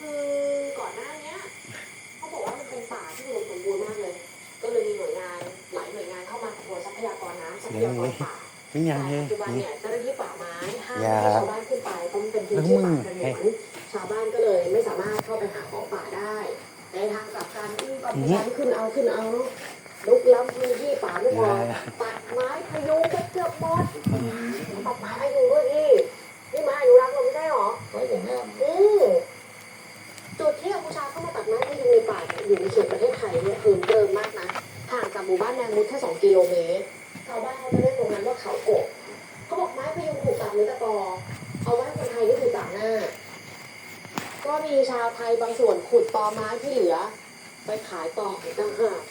คือก่อนหน้านี้เขาบอกว่ามันเป็นป่าที่อุดมสมบูรณ์มากเลย ก็เลยมีหน่วยงานหลายหน่วยงานเข้ามาตรวทรัพยากรน้ำทรัพยากรป่านี่ยังไปัจจุบันเนี่ยเจ้าหน้าที่ป่าไม้ห้ามชาวบ้านขึ้นไปเพรามันเป็นพื้นที่ป่าย่านชาวบ้านก็เลยไม่สามารถเข้าไปหาของป่าได้ในทางกลับกันก็พยายามขึ้นเอาขึ้นเอาลุกล้ำพื้นที่ป่าไม่พอตัดไม้พยุงกระเจือกมดตัดไม้พยุงด้วยนี่ อยู่ในเขตประเทศไทยเนี่ยเหิมเกริมมากนะห่างจากหมู่บ้านแนงมุดแค่สองกิโลเมตรชาวบ้านเขาจะเรียกตรงนั้นว่าเขาโกะเขาบอกไม้พยุงถูกตัดหรือตะกอเอาไว้ให้คนไทยก็คือต่างหน้า ก็มีชาวไทยบางส่วนขุดตอไม้ที่เหลือ ไปขายต่ออีกต่างหาก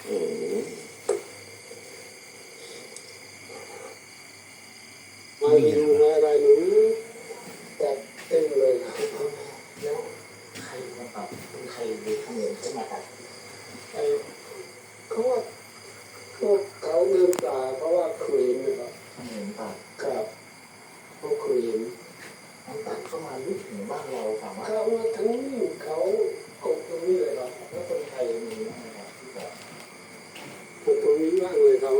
มาดูอะไรหนูจัดเต็มเลยครับแล้วใครมาตัดเป็นใครหรือเขมรขึ้นมาตัดไอ้เขาว่าพวก เขาเดินป่าเพราะว่าครีมนะครับเขมรตัดครับพวกครีมมันตัดเข้ามาลึกถึงบ้านเราสามารถเขามาทั้งนี้เขากบตรงนี้เลยครับแล้วคนไทยมีบ้างไหมครับที่แบบกบตรงนี้ว่างเลยครับ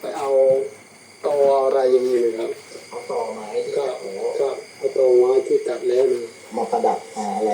ไปเอาตออะไรอย่างนี้เลยครับเอาตอไม้ที่ก็โอ้โหก็เอาตอไม้ที่ตัดแล้วนะมาประดับอะไร